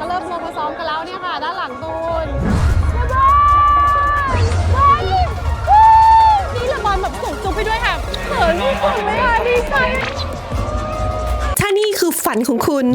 ก็เริ่มลงมาซ้อมกันแล้วเนี่ยค่ะ ด้านหลังตูนบอนบอลวู้นี่เลบอนแบบส่งจุ๊บไปด้วยค่ะเขินสุดๆเลยค่ะดีใจถ้านี่คือฝันของคุณ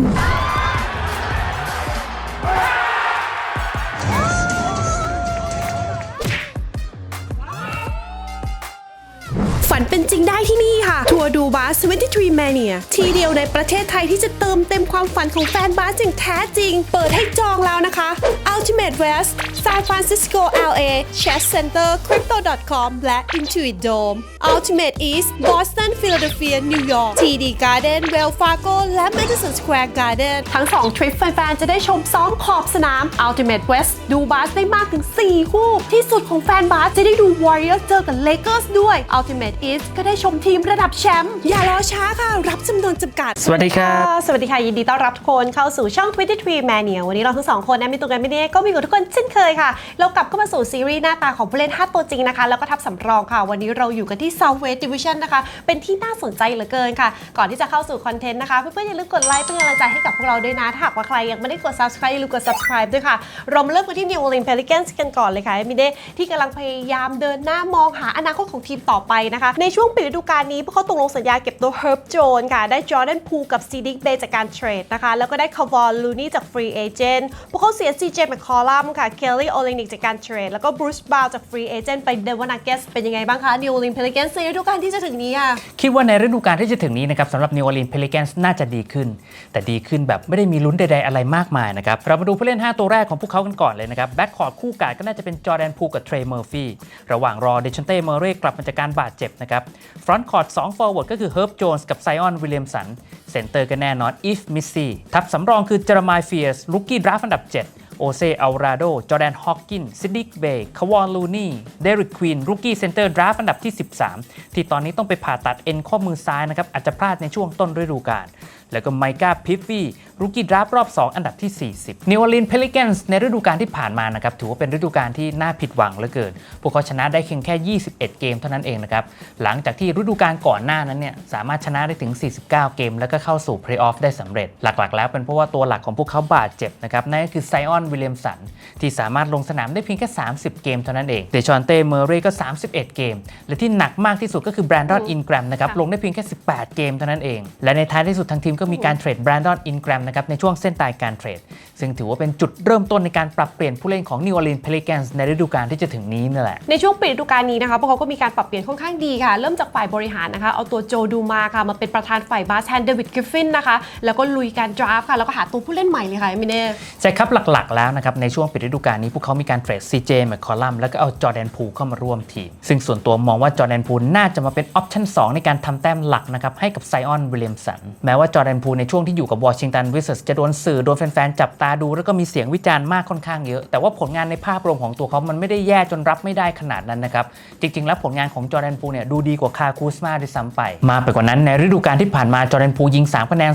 ฝันเป็นจริงได้ที่นี่ค่ะ ทัวร์ดูบาส23 Mania ทีเดียวในประเทศไทยที่จะเติมเต็มความฝันของแฟนบาสอย่างแท้จริง เปิดให้จองแล้วนะคะ Ultimate West San Francisco LA Chess Center Crypto.com และ Intuit Dome Ultimate East Boston Philadelphia New York TD Garden Wells Fargo และ Madison Square Garden ทั้ง 2 ทริปแฟนๆ จะได้ชมซ้อมขอบสนาม Ultimate West ดูบาสได้มากถึง 4 คู่ ที่สุดของแฟนบาสจะได้ดู Warriors เจอกับ Lakers ด้วย Ultimate East ก็ได้ชมทีมระดับแชมป์อย่ารอช้าค่ะ รับจำนวนจำกัด สวัสดีครับ สวัสดีค่ะ ยินดีต้อนรับทุกคนเข้าสู่ช่อง 23 Mania วันนี้เราทั้งสองคนนะมีตัวกันไม่ได้ก็มีกับทุกคนเช่นเคยค่ะ เรากลับเข้ามาสู่ซีรีส์หน้าตาของผู้เล่น 5 ตัวจริงนะคะ แล้วก็ทับสำรองค่ะ วันนี้เราอยู่กันที่ Southwest Division นะคะ เป็นที่น่าสนใจเหลือเกินค่ะ ก่อนที่จะเข้าสู่คอนเทนต์นะคะ เพื่อนๆอย่าลืมกดไลค์เป็นกำลังใจให้กับพวกเราด้วยนะถ้าหากว่าใครยังไม่ได้กด subscribe อย่าลืมกด subscribe ด้วยค่ะเรามาเริ่มกันที่ New Orleans Pelicans กันก่อนเลยค่ะมิเดที่กำลังพยายามเดินหน้ามองหาอนาคตของทีมต่อไปนะคะในช่วงปิดฤดูกาลนี้พวกเขาตกลงสัญญาเก็บตัว Herb Jones ค่ะ ได้ Jordan Poole กับ c d i c Bay จากการเทรดนะคะ แล้วก็ได้ Kevon Looney จาก Free Agent พวกเขาเสีย CJ McCollum ค่ะ Kelly Olynyk จากการเทรด แล้วก็ Bruce Brown จาก Free Agent ไป Denver Nuggets เป็นยังไงบ้างคะ New Orleans Pelicans ในฤดูกาลที่จะถึงนี้อะ คิดว่าในฤดูกาลที่จะถึงนี้นะครับสำหรับ New Orleans Pelicans น่าจะดีขึ้น แต่ดีขึ้นแบบไม่ได้มีลุ้นใดๆอะไรมากมายนะครับ เรามาดูผู้เล่น 5 ตัวแรกของพวกเขากันก่อนเลยนะครับแบ็คคอร์ดคู่กาดก็น่าจะเป็นจอร์แดนพูกับเทรย์เมอร์ฟี่ระหว่างรอเดช a นเต้เมอร์เรกลับมาจากการบาดเจ็บนะครับฟรอนต์คอร์ด2อร์เวิร์ดก็คือเฮิร์บโจนส์กับไซออนวิลเลียมสันเซนเตอร์ก็แน่นอนอีฟมิสซี่ทับสำรองคือเจอร์มายเฟียสลูกี้ดราฟอันดับ 7 โอเซอัลราโด จอร์แดนฮอกกินซิดดิกเบย์คาวอนลูนี่ เดริกควีนลูกี้เซนเตอร์ดราฟอันดับที่ 13 ที่ตอนนี้ต้องไปผ่าตัดเอ็นข้อมือซ้ายนะครับอาจจะพลาดในช่วงต้นฤดูกาล แล้วก็ไมกาพิฟฟี่รูกี้ดราฟรอบ 2 อันดับที่ 40นิวออร์ลีนเพลิแกนส์ในฤดูกาลที่ผ่านมานะครับถือว่าเป็นฤดูกาลที่น่าผิดหวังเหลือเกิน พวกเขาชนะได้เพียงแค่ 21 เกมเท่านั้นเองนะครับ หลังจากที่ฤดูกาลก่อนหน้านั้นเนี่ยสามารถชนะได้ถึง 49 เกม แล้วก็เข้าสู่เพลย์ออฟได้สำเร็จ หลักๆ แล้วเป็นเพราะว่าตัวหลักของพวกเขาบาดเจ็บนะครับนั่นก็คือไซออนวิลเลียมสันที่สามารถลงสนามได้เพียงแค่ 30 เกมเท่านั้นเองเดชอนเต้เมอร์เรย์ก็ 31 เกม และที่หนักมากที่สุดก็คือแบรนดอนอินแกรมนะครับลงได้เพียงแค่ 18 เกมเท่านั้นเอง และในท้ายที่สุดทางทีมก็มีการเทรดแบรนดอนอินแกรมนะครับในช่วงเส้นตายการเทรด ซึ่งถือว่าเป็นจุดเริ่มต้นในการปรับเปลี่ยนผู้เล่นของ New Orleans Pelicans ในฤดูกาลที่จะถึงนี้นั่นแหละ ในช่วงปิดฤดูกาลนี้นะคะพวกเขาก็มีการปรับเปลี่ยนค่อนข้างดีค่ะ เริ่มจากฝ่ายบริหารนะคะ เอาตัวโจดูมาค่ะมาเป็นประธานฝ่ายบาสแทนเดวิดกริฟฟินนะคะ แล้วก็ลุยการดราฟต์ค่ะ แล้วก็หาตัวผู้เล่นใหม่เลยค่ะมิเน่ใช่ครับหลักๆ แล้วนะครับในช่วงปิดฤดูกาลนี้พวกเขามีการเทรด CJ แมคคอลัมแล้วก็เอาจอร์แดนพูเข้ามาร่วมทีม ซึ่งส่วนตัวมองว่าจอร์แดนพูน่าจะมาเป็นออปชั่น2ในการทำแต้มหลักนะครับให้กับไซออนวิลเลียมสันแม้ว่าจอร์แดนพูในช่วงที่อยู่กับวอชิงตันวิสเซสจะโดนสื่อโดนแฟนๆจับตาดู แล้วก็มีเสียงวิจารณ์มากค่อนข้างเยอะ แต่ว่าผลงานในภาพรวมของตัวเขามันไม่ได้แย่จนรับไม่ได้ขนาดนั้นนะครับ จริง ๆ แล้วผลงานของจอร์แดนพูเนี่ยดูดีกว่าคาคูสมาด้วยซ้ำไป มาไปกว่านั้นในฤดูกาลที่ผ่านมาจอร์แดนพูยิง 3 คะแนน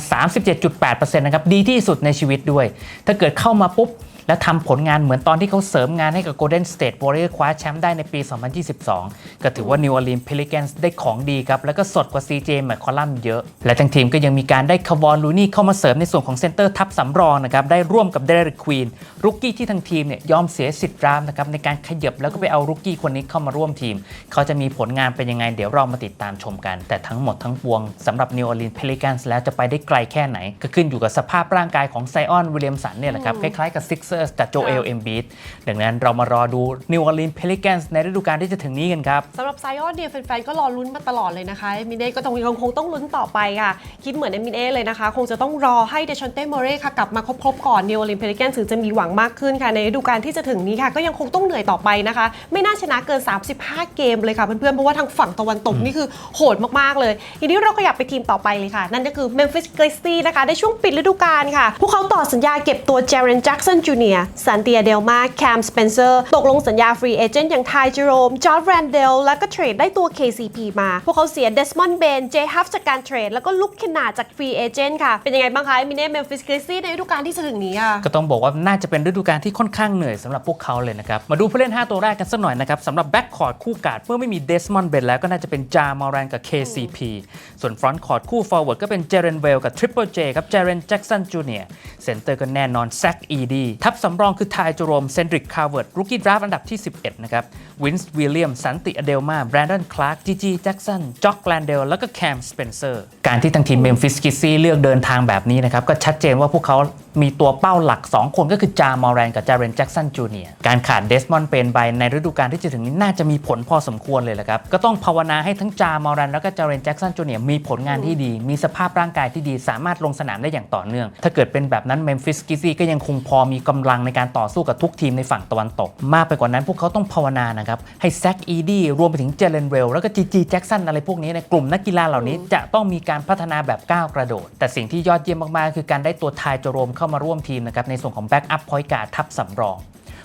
37.8%นะครับดีที่สุดในชีวิตด้วย ถ้าเกิดเข้ามาปุ๊บ และทำผลงานเหมือนตอนที่เขาเสริมงานให้กับ Golden State Warriors คว้าแชมป์ได้ในปี 2022 ก็ถือว่า New Orleans Pelicans ได้ของดีครับ แล้วก็สดกว่า CJ McCollum เยอะ และทั้งทีมก็ยังมีการได้คาวอนลูนี่เข้ามาเสริมในส่วนของเซนเตอร์ทับสำรองนะครับได้ร่วมกับเดริกควีนรุกกี้ที่ทั้งทีมเนี่ยยอมเสียสิทธิ์รามนะครับในการขยับแล้วก็ไปเอารุกกี้คนนี้เข้ามาร่วมทีม เขาจะมีผลงานเป็นยังไงเดี๋ยวเรามาติดตามชมกัน แต่ทั้งหมดทั้งปวงสำหรับ New Orleans Pelicans แล้วจะไปได้ไกลแค่ไหน ก็ขึ้นอยู่กับสภาพร่างกายของไซออนวิลเลียมสันเนี่ยแหละครับคล้ายๆกับ Sixers จากโจเอลเอ็มบีดังนั้นเรามารอดู New Orleans Pelicans ในฤดูกาลที่จะถึงนี้กันครับสำหรับไซออนเนี่ยแฟนๆก็รอลุ้นมาตลอดเลยนะคะเอมิเน่ก็ต้องยังคงต้องลุ้นต่อไปค่ะ คิดเหมือนเอมิเน่เลยนะคะ คงจะต้องรอให้เดชอนเต้เมเร่ค่ะกลับมาครบๆก่อนนิวออร์ลีนเพลิแกนถึงจะมีหวังมากขึ้นค่ะในฤดูกาลที่จะถึงนี้ค่ะ ก็ยังคงต้องเหนื่อยต่อไปนะคะ ไม่น่าชนะเกิน 35 เกมเลยค่ะเพื่อนๆเพราะว่าทางฝั่งตะวันตกนี่คือโหดมากๆเลยทีนี้เราขยับไปทีมต่อไปเลยค่ะ นั่นก็คือ Memphis Grizzlies นะคะในช่วงปิดฤดูกาลค่ะพวกเขาต่อสัญญาเก็บตัวเจเรนแจ็กสันจูเนียร์ซันเตียเดลมาแคมสเปนเซอร์ ตกลงสัญญาฟรีเอเจนต์อย่างไทเจโรม จอร์ดแรนเดล แล้วก็เทรดได้ตัว KCP มา พวกเขาเสียเดสมอนด์เบน เจฮัฟจากการเทรด แล้วก็ลุกขนาจากฟรีเอเจนต์ค่ะ เป็นยังไงบ้างคะมิเน่เมมฟิสกริซซี่ในฤดูกาลที่จะถึงนี้อะ ก็ต้องบอกว่าน่าจะเป็นฤดูกาลที่ค่อนข้างเหนื่อยสำหรับพวกเขาเลยนะครับ มาดูผู้เล่น 5 ตัวแรกกันสักหน่อยนะครับสำหรับแบ็กคอร์ดคู่กาดเมื่อไม่มีเดสมอนด์เบนแล้วก็น่าจะเป็นจามอรันกับ KCP ส่วนฟรอนต์คอร์ดคู่ฟอร์เวิร์ดก็เป็นเจเรนเวลกับทริปเปิลเจครับเจเรนแจ็กสันจูเนียร์เซนเตอร์ก็แน่นอนแซคอีดีทัพสำรองคือทายโจโรมเซนดริกคาร์เวิร์ดรุกี้ดราฟอันดับที่ 11 นะครับวินส์วิลเลียมสันติอเดลมาแบรนดอนคลาร์กจีจีแจ็กสันจ็อกแลนเดลแล้วก็แคมสเปนเซอร์การที่ทางทีมเมมฟิสกิซี่เลือกเดินทางแบบนี้นะครับก็ชัดเจนว่าพวกเขามีตัวเป้าหลัก 2 คนก็คือจามอร์แรนกับจาเรนแจ็กสันจูเนียการขาดเดสมอนด์เปนไปในฤดูกาลที่จะถึงนี้น่าจะมีผลพอสมควรเลยแหละครับ ก็ต้องภาวนาให้ทั้งจามอร์แรนแล้วก็จาเรนแจ็กสันจูเนียมีผลงานที่ดี มีสภาพร่างกายที่ดีสามารถลงสนามได้อย่างต่อเนื่อง ถ้าเกิดเป็นแบบนั้นเมมฟิสกิซี่ก็ยังคงพอมีกำลังในการต่อสู้กับทุกทีมในฝั่งตะวันตก มากไปกว่านั้นพวกเขาต้องภาวนานะครับ ให้แซคอีดี้รวมไปถึงเจเลนเวล แล้วก็จีจีแจ็กสันอะไรพวกนี้ในกลุ่มนักกีฬาเหล่านี้จะต้องมีการพัฒนาแบบก้าวกระโดด แต่สิ่งที่ยอดเยี่ยมมากๆ คือการได้ตัวทายโจโรมเข้ามาร่วมทีมนะครับในส่วนของแบ็กอัพพอยต์การ์ดทับสำรอง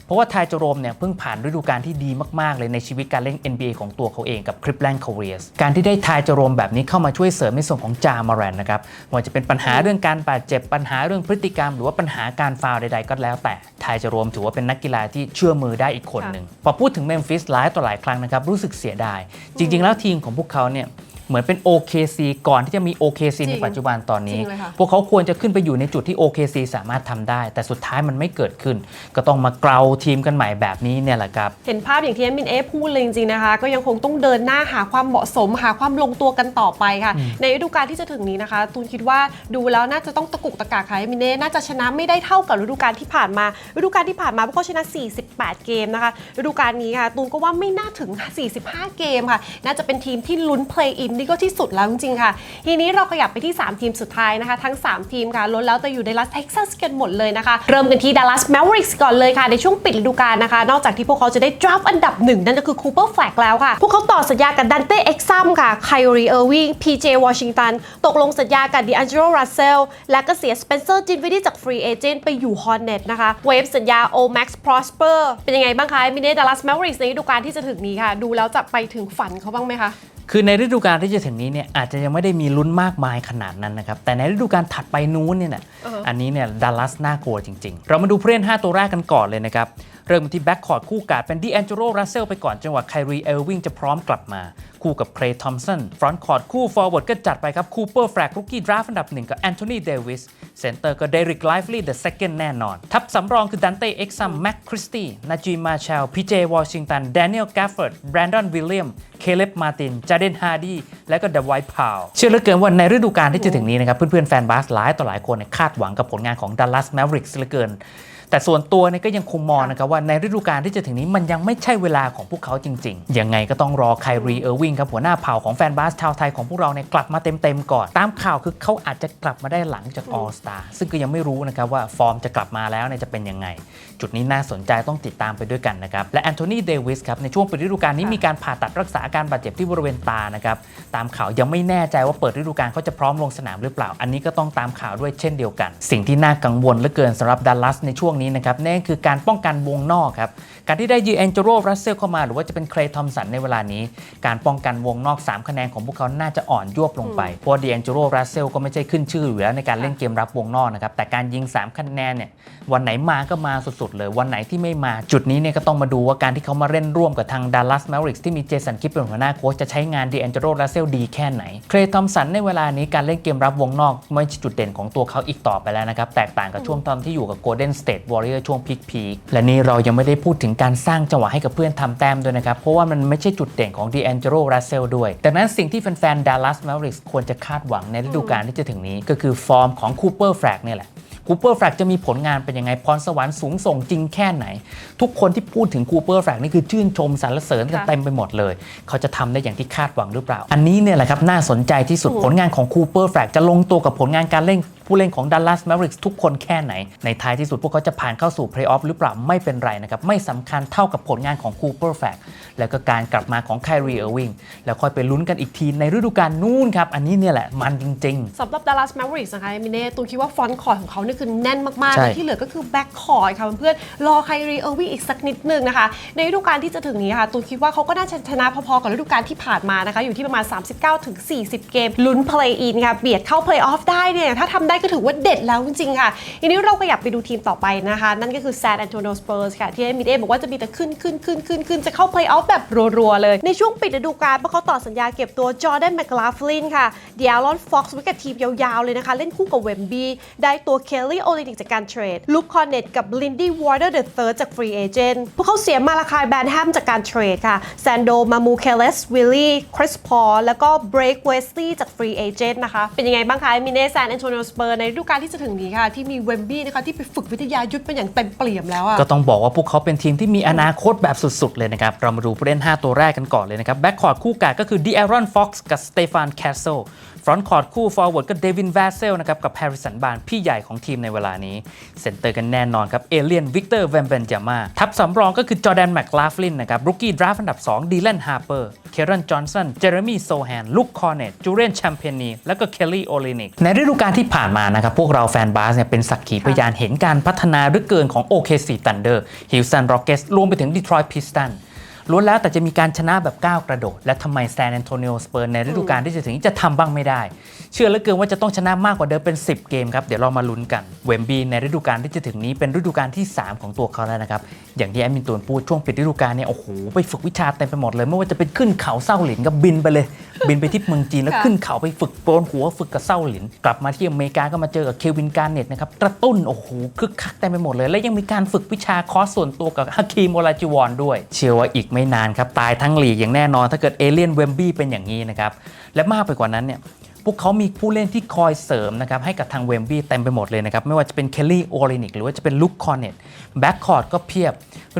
เพราะว่าไทยโจโรมเนี่ยเพิ่งผ่านฤดูกาลที่ดีมาก ๆ เลยในชีวิตการเล่น NBA ของตัวเขาเองกับคริปแลนด์คาเรียสการที่ได้ไทยโจโรมแบบนี้เข้ามาช่วยเสริมในส่วนของจามาแรนนะครับไม่ว่าจะเป็นปัญหาเรื่องการบาดเจ็บปัญหาเรื่องพฤติกรรม หรือว่าปัญหาการฟาวใด ๆ ก็แล้วแต่ไทยโจโรมถือว่าเป็นนักกีฬาที่เชื่อมือได้อีกคนหนึ่งพอพูดถึงเมมฟิสหลายต่อหลายครั้งนะครับรู้สึกเสียดาย จริง ๆ แล้วทีมของพวกเขาเนี่ย เหมือนเป็น OKC ก่อนที่จะมี OKC จริงในปัจจุบันตอนนี้จริงเลยค่ะพวกเขาควรจะขึ้นไปอยู่ในจุดที่ OKC สามารถทำได้ แต่สุดท้ายมันไม่เกิดขึ้น ก็ต้องมาเกลาทีมกันใหม่แบบนี้เนี่ยแหละครับ เห็นภาพอย่างที่แอดมินเอพูดเลยจริงๆนะคะ ก็ยังคงต้องเดินหน้าหาความเหมาะสมหาความลงตัวกันต่อไปค่ะ ในฤดูกาลที่จะถึงนี้นะคะ ตูนคิดว่าดูแล้วน่าจะต้องตะกุกตะกากค่ะแอดมินเอน่าจะชนะไม่ได้เท่ากับฤดูกาลที่ผ่านมาฤดูกาลที่ผ่านมาพวกเขาชนะ 48 เกมนะคะฤดูกาลนี้ค่ะตูนก็ว่าไม่น่าถึง 45 เกมค่ะ น่าจะเป็นทีมที่ลุ้น play in นี่ก็ที่สุดแล้วจริงๆค่ะ ทีนี้เราขยับไปที่ 3 ทีมสุดท้ายนะคะ ทั้ง 3 ทีมค่ะล้นแล้วแต่อยู่ในรัฐเท็กซัสกันหมดเลยนะคะ เริ่มกันที่ Dallas Mavericks ก่อนเลยค่ะ ในช่วงปิดฤดูกาลนะคะ นอกจากที่พวกเขาจะได้ draft อันดับหนึ่งนั่นก็คือ Cooper Flag แล้วค่ะ พวกเขาต่อสัญญากับดันเต้เอ็กซัมค่ะไคลรีเออร์วิงพีเจวอชิงตันตกลงสัญญากับดิอันเจโรรัสเซลและก็เสียสเปนเซอร์จินวิดี้จากฟรีเอเจนต์ไปอยู่ฮอนเน็ตนะคะเวฟสัญญาโอแม็กซ์พรอสเปอร์เป็นยังไงบ้างคะมินเน่ดัลลัสแมวริกในฤดูกาลที่จะถึงนี้ค่ะ ดูแล้วจะไปถึงฝันเขาบ้างไหมคะ คือในฤดูกาลที่จะถึงนี้เนี่ยอาจจะยังไม่ได้มีลุ้นมากมายขนาดนั้นนะครับ แต่ในฤดูกาลถัดไปนู้นเนี่ยนะอือฮะอันนี้เนี่ยดัลลัสน่ากลัวจริง ๆ เรามาดูผู้เล่น 5 ตัวแรกกันก่อนเลยนะครับ เริ่มที่แบ็กคอร์ดคู่กาดเป็นดีแอนเจโรรัสเซลไปก่อนจังหวะไครีเอลวิงจะพร้อมกลับมา คู่กับเครย์ทอมสันฟรอนต์คอร์ดคู่ฟอร์เวิร์ดก็จัดไปครับคูเปอร์แฟร์รุกกี้ดราฟต์อันดับหนึ่งกับแอนโทนีเดวิสเซนเตอร์ก็เดริกไลฟ์ลีย์เดอะเซคันด์แน่นอน ทัพสำรองคือดันเต้เอ็กซัมแม็กคริสตี้นาจีมาเชลพีเจวอชิงตันแดเนียลแกฟเฟิร์ดแบรนดอนวิลเลียมเคเลบมาตินจาเดนฮาร์ดีและก็เดอะไวท์พาวเชื่อเหลือเกินว่าในฤดูกาลที่จะถึงนี้นะครับเพื่อนๆแฟนบาสหลายต่อหลายคนเนี่ยคาดหวังกับผลงานของดัลลัสแมวริกส์เหลือเกิน แต่ส่วนตัวเนี่ยก็ยังคงมองนะครับว่าในฤดูกาลที่จะถึงนี้มันยังไม่ใช่เวลาของพวกเขาจริงๆ ยังไงก็ต้องรอไครีเออร์วิงครับหัวหน้าเผ่าของแฟนบาสชาวไทยของพวกเราเนี่ยกลับมาเต็มๆก่อน ตามข่าวคือเขาอาจจะกลับมาได้หลังจากออสตาซึ่งก็ยังไม่รู้นะครับว่าฟอร์มจะกลับมาแล้วเนี่ยจะเป็นยังไง จุดนี้น่าสนใจต้องติดตามไปด้วยกันนะครับและแอนโทนีเดวิสครับในช่วงปิดฤดูกาลนี้มีการผ่าตัดรักษาอาการบาดเจ็บที่บริเวณตานะครับตามข่าวยังไม่แน่ใจว่าเปิดฤดูกาลเขาจะพร้อมลงสนามหรือเปล่า อันนี้ก็ต้องตามข่าวด้วยเช่นเดียวกัน สิ่งที่น่ากังวลเหลือเกินสำหรับดัลลัสในช่วงนี้นะครับนั่นคือการป้องกันวงนอกครับ การที่ได้ยีแอนเจโรรัสเซลเข้ามาหรือว่าจะเป็นเครย์ทอมสันในเวลานี้ การป้องกันวงนอก 3 คะแนนของพวกเขาน่าจะอ่อนยวบลงไป เพราะดีแอนเจโรรัสเซลก็ไม่ใช่ขึ้นชื่ออยู่แล้วในการเล่นเกมรับวงนอกนะครับ แต่การยิง 3 คะแนนเนี่ยวันไหนมาก็มาสุดๆ เลย วันไหนที่ไม่มาจุดนี้เนี่ยก็ต้องมาดูว่าการที่เขามาเล่นร่วมกับทางดัลลัสแมวริกที่มีเจสันคิปเป็นหัวหน้าโค้ชจะใช้งานดีแอนเจโรรัสเซลดีแค่ไหนเครย์ทอมสันในเวลานี้การเล่นเกมรับวงนอกไม่ใช่จุดเด่นของตัวเขาอีกต่อไปแล้วนะครับแตกต่างกับช่วงตอนที่อยู่กับ Golden State Warrior ช่วงพีคๆและนี่เรายังไม่ได้พูดถึงการสร้างจังหวะให้กับเพื่อนทำแต้มด้วยนะครับ เพราะว่ามันไม่ใช่จุดเด่นของดีแอนเจโรรัสเซลด้วยดังนั้นสิ่งที่แฟนๆดัลลัสแมวริกควรจะคาดหวังในฤดูกาลที่จะถึงนี้ ก็คือฟอร์มของคูเปอร์แฟลกเนี่ยแหละ คูเปอร์แฟลกจะมีผลงานเป็นยังไงพรสวรรค์สูงส่งจริงแค่ไหน ทุกคนที่พูดถึงคูเปอร์แฟลกนี่คือชื่นชมสรรเสริญกันค่ะเต็มไปหมดเลย เขาจะทำได้อย่างที่คาดหวังหรือเปล่า อันนี้เนี่ยแหละครับน่าสนใจที่สุดถูกผลงานของคูเปอร์แฟลกจะลงตัวกับผลงานการเล่นผู้เล่นของดัลลัสแมวริกทุกคนแค่ไหน ในท้ายที่สุดพวกเขาจะผ่านเข้าสู่เพลย์ออฟหรือเปล่าไม่เป็นไรนะครับ ไม่สำคัญเท่ากับผลงานของคูเปอร์แฟลกแล้วก็การกลับมาของไครีเออร์วิงแล้วค่อยไปลุ้นกันอีกทีในฤดูกาลนู้นครับ อันนี้เนี่ยแหละมันจริง ๆสำหรับ Dallas Mavericks นะคะมินเน่ตูนคิดว่าฟอนต์คอร์ดของเขานี่คือแน่นมากๆใช่ และที่เหลือก็คือแบ็คคอร์ดค่ะเพื่อนๆรอไครีเออร์วิงอีกสักนิดนึงนะคะ ในฤดูกาลที่จะถึงนี้ค่ะตูนคิดว่าเขาก็น่าจะชนะพอๆกับฤดูกาลที่ผ่านมานะคะ อยู่ที่ประมาณ 39ถึง40 เกมลุ้น play in ค่ะเบียดเข้า play off ได้เนี่ยถ้าทำได้ก็ถือว่าเด็ดแล้วจริงๆค่ะทีนี้เราขยับไปดูทีมต่อไปนะคะ นั่นก็คือ San Antonio Spurs ค่ะที่มินเน่บอกว่าจะมีแต่ขึ้นขึ้นขึ้นขึ้นขึ้นจะเข้า play off แบบรัวๆเลยในช่วงปิดฤดูกาลพวกเขาต่อสัญญาเก็บตัวจอร์แดนแมคลาฟลินค่ะเดียรอนฟ็อกซ์ไว้กับทีมยาวๆเลยนะคะเล่นคู่กับเวมบีได้ตัวเคล Kelly Olynyk จากการเทรด Luke Cornet กับ Lindy Warder III จาก Free Agent พวกเขาเสียมาลาคายแบนแฮมจากการเทรดค่ะ Sando Mamu Keles Willie Chris Paul แล้วก็ Blake Wesley จาก Free Agent นะคะเป็นยังไงบ้างคะมินเน่แซนแอนโทนิโอสเปอร์ในฤดูกาลที่จะถึงนี้ค่ะ ที่มีเวมบี้นะคะที่ไปฝึกวิทยายุทธเป็นอย่างเต็มเปี่ยมแล้วอะก็ต้องบอกว่าพวกเขาเป็นทีมที่มีอนาคตแบบสุดๆ เลยนะครับ เรามาดูผู้เล่น 5 ตัวแรกกันก่อนเลยนะครับแบ็กคอร์ดคู่กาก็คือดีแอรอนฟ็อกซ์กับสเตฟานแคสเซิล รอนต์คอร์ดคู่ฟอร์เวิร์ดก็เดวินแวสเซลนะครับกับแฮร์ริสันบานพี่ใหญ่ของทีมในเวลานี้ เซนเตอร์กันแน่นอนครับ เอเลียนวิกเตอร์แวนเบนจามาทัพสำรองก็คือจอแดนแมคลาฟลินนะครับรุกกี้ดราฟต์อันดับ 2 ดีแลนฮาร์เปอร์ เคเรนจอห์นสัน เจอร์มี่โซแฮน ลุคคอร์เนตจูเรียนแชมเปญนีแล้วก็เคลลี่โอลินิกในฤดูกาลที่ผ่านมานะครับพวกเราแฟนบาสเนี่ยเป็นสักขีพยานเห็นการพัฒนาหรือเกินของ OKC Thunder Houston Rockets รวมไปถึง Detroit Pistons ล้วนแล้วแต่จะมีการชนะแบบก้าวกระโดด และทำไมแซนแอนโตนิโอสเปอร์ในฤดูกาลที่จะถึงนี้จะทำบ้างไม่ได้ เชื่อเหลือเกินว่าจะต้องชนะมากกว่าเดิมเป็น 10 เกมครับ เดี๋ยวเรามาลุ้นกัน เวมบีในฤดูกาลที่จะถึงนี้เป็นฤดูกาลที่ 3 ของตัวเขาแล้วนะครับ อย่างที่แอดมินตูนพูดช่วงปิดฤดูกาลเนี่ยโอ้โหไปฝึกวิชาเต็มไปหมดเลย ไม่ว่าจะเป็นขึ้นเขาเศร้าหลินกับบินไปเลย บินไปที่เมืองจีนแล้วค่ะขึ้นเขาไปฝึกโปนหัวฝึกกับเศร้าหลิน กลับมาที่อเมริกาก็มาเจอกับเควินการเน็ตนะครับกระตุ้นโอ้โหคึกคักเต็มไปหมดเลย และยังมีการฝึกวิชาคอร์สส่วนตัวกับฮาคีมโอลาจิวอนด้วย เชื่อว่าอีกไม่นานครับตายทั้งลีกอย่างแน่นอน ถ้าเกิดเอเลียนเวมบี้เป็นอย่างนี้นะครับและมากไปกว่านั้นเนี่ยพ วกเขามีผู้เล่นที่คอยเสริมนะครับให้กับทางเวมบี้เต็มไปหมดเลยนะครับ ไม่ว่าจะเป็นเคลลี่โอลินิกหรือว่าจะเป็นลุคคอนเนตแบ็กคอร์ดก็เพียบ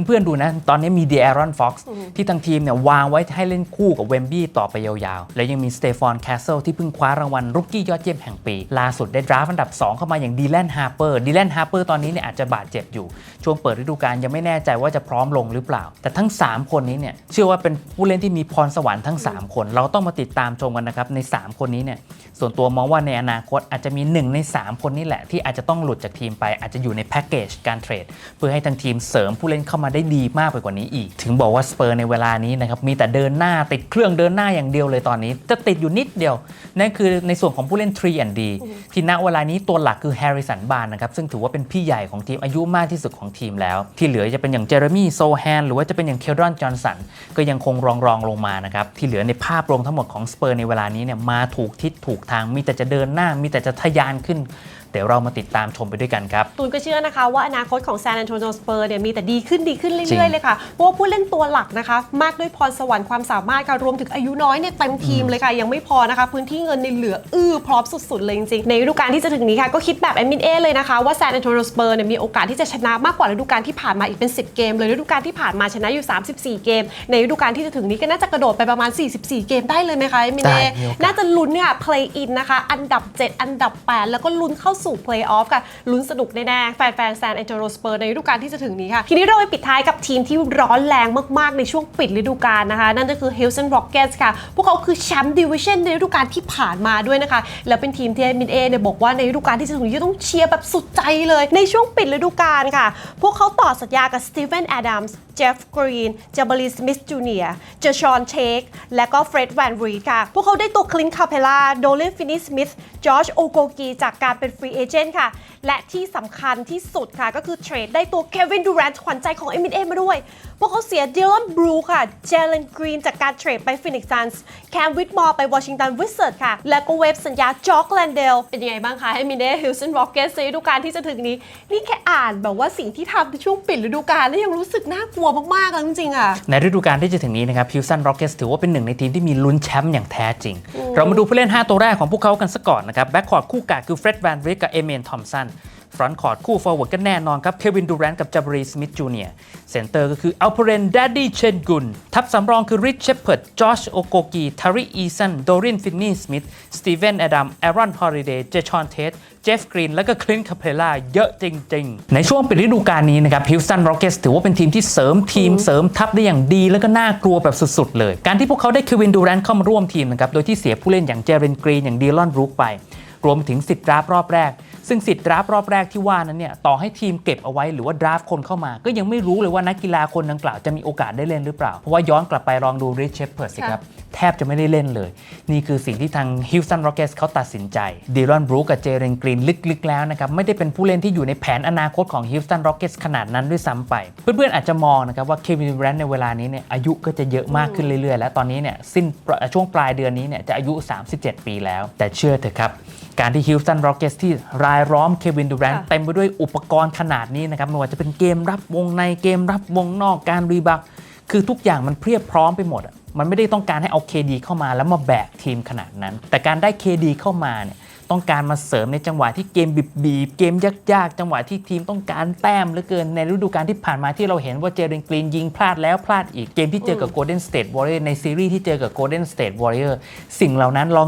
เพื่อนๆดูนะ ตอนนี้มีเดอ a รอนฟ็อกซ์ที่ทางทีมเนี่ยวางไว้ให้เล่นคู่กับเวมบี้ต่อไปยาวๆ และยังมีสเตฟานแคสเซิลที่เพิ่งคว้ารางวัลรุกกี้ยอดเยี่ยมแห่งปี ล่าสุดได้ดราฟต์อันดับ 2 เข้ามาอย่างดีแลนฮาร์เปอร์ดีแลนฮาร์เปอร์ตอนนี้เนี่ยอาจจะบาดเจ็บอยู่ ช่วงเปิดฤดูกาลยังไม่แน่ใจว่าจะพร้อมลงหรือเปล่า แต่ทั้ง 3 คนนี้เนี่ยเชื่อว่าเป็นผู้เล่นที่มีพรสวรรค์ทั้ง 3 คน เราต้องมาติดตามชมกันนะครับใน 3 คนนี้เนี่ยส่วนตัวมองว่าในอนาคตอาจจะมี 1 ใน 3 คนนี้แหละ ที่อาจจะต้องหลุดจากทีมไป อาจจะอยู่ในแพ็กเกจการเทรด เพื่อให้ทางทีมเสริมผู้เล่นเข้ามาได้ดีมากไปกว่านี้อีก ถึงบอกว่าสเปอร์ในเวลานี้นะครับมีแต่เดินหน้าติดเครื่องเดินหน้าอย่างเดียวเลยตอนนี้ จะติดอยู่นิดเดียว นั่นคือในส่วนของผู้เล่น 3 and D ที่ณเวลานี้ตัวหลักคือแฮร์ริสันบานนะครับซึ่งถือว่าเป็นพี่ใหญ่ของทีมอายุมากที่สุดของทีมแล้ว ที่เหลือจะเป็นอย่างเจอร์มี่โซแฮนหรือว่าจะเป็นอย่างเคลดอนจอห์นสันก็ยังคงรองรองลงมานะครับที่เหลือในภาพรวมทั้งหมดของสเปอร์ในเวลานี้เนี่ยมาถูกทิศถูกทาง มีแต่จะเดินหน้า มีแต่จะทะยานขึ้น เดี๋ยวเรามาติดตามชมไปด้วยกันครับ ตูนก็เชื่อนะคะว่าอนาคตของแซน a n นโ o นิโอสเปอร์เนี่ยมีแต่ดีขึ้นดีขึ้นจริเรื่อยงๆเลยค่ะ เพราะว่าผู้เล่นตัวหลักนะคะ มากด้วยพรสวรรค์ความสามารถค่ะรวมถึงอายุน้อยเนี่ยเต็มทีมเลยค่ะ ยังไม่พอนะคะ พื้นที่เงินในเหลืออื้อพร้อมสุด ๆ เลยจริงๆในฤดูกาลที่จะถึงนี้ค่ะก็คิดแบบแอดมินเอเลยนะคะว่าแซน a n นโ o นิโอสเปอร์เนี่ยมีโอกาสที่จะชนะมากกว่าฤดูกาลที่ผ่านมาอีกเป็น 10 เกม เลยฤดูกาลที่ผ่านมาชนะอยู่ 34 เกม ในฤดูกาลที่จะถึงนี้ก็น่าจะกระโดดไปประมาณ 44 เกมได้เลยไหมคะแอดมินเอได้มีโอกาสน่าจะลุ้นเนี่ย play in นะคะอันดับ 7 อันดับ 8 แล้วก็ลุ้นเข้าสู่ play off ค่ะลุ้นสนุกแน่ๆแฟนๆแซนแอนเจโรสเปอร์ในฤดูกาลที่จะถึงนี้ค่ะ ทีนี้เราไปปิดท้ายกับทีมที่ร้อนแรงมากๆในช่วงปิดฤดูกาลนะคะ นั่นก็คือ Houston Rockets ค่ะ พวกเขาคือแชมป์ดิวิชั่นในฤดูกาลที่ผ่านมาด้วยนะคะ แล้วเป็นทีมที่มินเอเนี่ยบอกว่าในฤดูกาลที่จะถึงนี้ต้องเชียร์แบบสุดใจเลย ในช่วงปิดฤดูกาลค่ะ พวกเขาต่อสัญญากับสตีเวนแอดัมส์เจฟฟกรีนจาบารีสมิธจูเนียร์เจชอนเชค และก็เฟร็ดแวนรีดค่ะ พวกเขาได้ตัวคลินคาเพล่า โดเลนฟินิสมิธจอร์จโอโกกีจากการเป็นฟรีเอเจนต์ค่ะ และที่สำคัญที่สุดค่ะ ก็คือเทรดได้ตัวเควินดูแรนต์ขวัญใจของ NBA มาด้วย พวกเขาเสียเดลอนบรูค่ะ เจเลนกรีนจากการเทรดไปฟินิกซ์ซันส์แคมวิดมอร์ไปวอชิงตันวิสเซิร์ดค่ะ และก็เวฟสัญญาจ็อกแลนเดล เป็นยังไงบ้างคะให้มินเน่ฮิลสันร็อกเกสในฤดูกาลที่จะถึงนี้ นี่แค่อ่านแบบว่าสิ่งที่ทำในช่วงปิดฤดูกาลแล้วยังรู้สึกน่ากลัวมากๆแล้วจริงๆอะในฤดูกาลที่จะถึงนี้นะครับ Houston Rockets ถือว่าเป็นหนึ่งในทีมที่มีลุ้นแชมป์อย่างแท้จริง เรามาดูผู้เล่น 5 ตัวแรกของพวกเขากันสักก่อนนะครับแบ็กคอร์ดคู่กาดคือเฟร็ดแวนริกกับเอเมนทอมสัน ฟรอนต์คอร์ดคู่ฟอร์เวิร์ดก็แน่นอนครับเควินดูแรนต์กับจาบรีสมิธจูเนียร์เซนเตอร์ก็คืออัลเปเรนดัดดี้เชนกุนทัพสำรองคือริชเชปเพิร์ดจอชโอโกกีทาริอีสันโดรินฟินนีสมิธสตีเวนแอดัมแอรอนฮอริเดย์เจชอนเทสเจฟกรีนแล้วก็คลินคาเพล่าเยอะจริง ๆ ในช่วงปิดฤดูกาลนี้นะครับ Houston Rockets ถือว่าเป็นทีมที่เสริมทีมเสริมทัพได้อย่างดีแล้วก็น่ากลัวแบบสุด ๆ เลย การที่พวกเขาได้เควินดูแรนต์เข้ามาร่วมทีมนะครับโดยที่เสียผู้เล่นอย่างเจเรนกรีนอย่างดีลอนบรูคไป รวมถึงสิทธิ์ดราฟต์รอบแรก ซึ่งสิทธิ์ดราฟรอบแรกที่ว่านั้นเนี่ยต่อให้ทีมเก็บเอาไว้หรือว่าดราฟคนเข้ามา ก็ยังไม่รู้เลยว่านักกีฬาคนดังกล่าวจะมีโอกาสได้เล่นหรือเปล่า เพราะว่าย้อนกลับไปลองดูริชเชฟเพิร์ดสิครับ แทบจะไม่ได้เล่นเลย นี่คือสิ่งที่ทาง Houston Rockets เขาตัดสินใจดีรอนบรูกับเจเรนกรีนลึกๆ แล้วนะครับไม่ได้เป็นผู้เล่นที่อยู่ในแผนอนาคตของ Houston Rockets ขนาดนั้นด้วยซ้ำไป เพื่อนๆอาจจะมองนะครับว่าเควินแรนต์ในเวลานี้เนี่ยอายุก็จะเยอะมากขึ้นเรื่อยๆ และตอนนี้เนี่ยสิ้นช่วงปลายเดือนนี้เนี่ยจะอายุ 37 ปีแล้ว แต่เชื่อเถอะครับ การที่ฮิลตันร็อกเกสที่รายล้อมเควินดูแรนต์ค่ะเต็มไปด้วยอุปกรณ์ขนาดนี้นะครับไม่ว่าจะเป็นเกมรับวงในเกมรับวงนอกการรีบักคือทุกอย่างมันเพียบพร้อมไปหมดอะมันไม่ได้ต้องการให้เอา KD เข้ามาแล้วมาแบกทีมขนาดนั้น แต่การได้ KD เข้ามาเนี่ย ต้องการมาเสริมในจังหวะที่เกมบีบๆเกมยากๆ จังหวะที่ทีมต้องการแต้มเหลือเกินในฤดูกาลที่ผ่านมาที่เราเห็นว่าเจเรนกรีนยิงพลาดแล้วพลาดอีกเกมที่เจอกับโกลเด้นสเตทวอร์เรอร์ในซีรีส์ที่เจอกับโกลเด้นสเตทวอร์เรอร์สิ่งเหล่านั้นลอง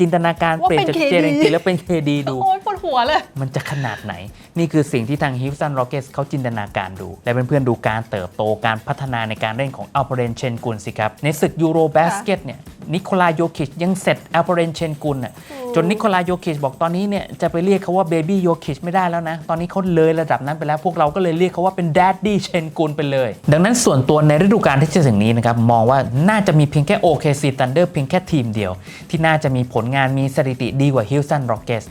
จินตนาการเปลี่ยนจากเจเรนกรีนแล้วเป็นเคดีดู หัวเลย มันจะขนาดไหน นี่คือสิ่งที่ทาง Houston Rockets เขาจินตนาการดู และเพื่อนๆดูการเติบโตการพัฒนาในการเล่นของอัลเ r เรนเชนกุลสิครับ ในศึกยูโรบาสเกตเนี่ยนิโคลาโยคิชยังเสร็จอัลเ r เรนเชนกุลน่ะจนนิโคลาโยคิชบอกตอนนี้เนี่ยจะไปเรียกเขาว่าเบบี้โยคิชไม่ได้แล้วนะ ตอนนี้เขาเลยระดับนั้นไปแล้วพวกเราก็เลยเรียกเขาว่าเป็น d ดดดี้เชนกุลไปเลย ดังนั้นส่วนตัวในฤดูกาลที่จะถึงนี้นะครับมองว่าน่าจะมีเพียงแค่ OKC Thunder เพียงแค่ทีมเดียว ที่น่าจะมีผลงานมีสถิติดีกว่า Houston Rockets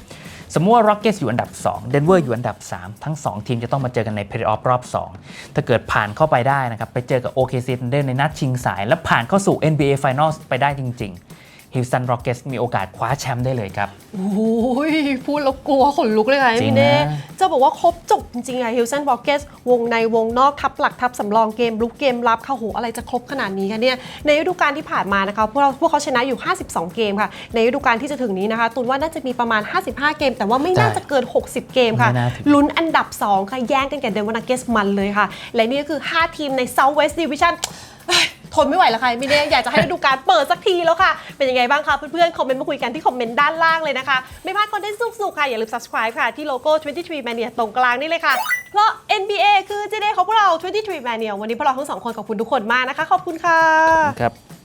สมมติว่า Rockets อยู่อันดับ2 Denver อยู่อันดับ 3 ทั้ง 2 ทีมจะต้องมาเจอกันในเพลย์ออฟรอบ 2 ถ้าเกิดผ่านเข้าไปได้นะครับ ไปเจอกับ OKC Thunder ในนัดชิงสาย และผ่านเข้าสู่ NBA Finals ไปได้จริง ๆ Houston Rockets มีโอกาสคว้าแชมป์ได้เลยครับโอ้ยพูดแล้วกลัวขนลุกเลยค่ะจริงพี่เน่นะจะบอกว่าครบจบจริงๆอะฮิลสันบอกเกสวงในวงนอกทับหลักทับสำรองเกมลุกเกมรับค่ะโหอะไรจะครบขนาดนี้คะเนี่ยในฤดูกาลที่ผ่านมานะคะพวกเราพวกเขาชนะอยู่ 52 เกมค่ะ ในฤดูกาลที่จะถึงนี้นะคะตุนว่าน่าจะมีประมาณ 55 เกม แต่ว่าไม่น่าจะเกิน 60 เกมค่ะไม่น่าถึงลุ้นอันดับ 2 ค่ะแย่งกันกับเดนวอร์นักเกสมันเลยค่ะ และนี่ก็คือ 5 ทีมใน Southwest Division เอ้ย ทนไม่ไหวแล้วค่ะไม่ได้อยากจะให้ฤดูกาลเปิดสักทีแล้วค่ะ เป็นยังไงบ้างคะเพื่อนๆ คอมเมนต์มาคุยกันที่คอมเมนต์ด้านล่างเลยนะคะ ไม่พลาดคอนเทนต์สุกๆ ค่ะ อย่าลืม subscribe ค่ะ ที่โลโก้ 23 Mania ตรงกลางนี่เลยค่ะ เพราะ NBA คือเจเดของพวกเรา 23 Mania วันนี้พวกเราทั้งสองคนขอบคุณทุกคนมากนะคะ ขอบคุณค่ะ ครับ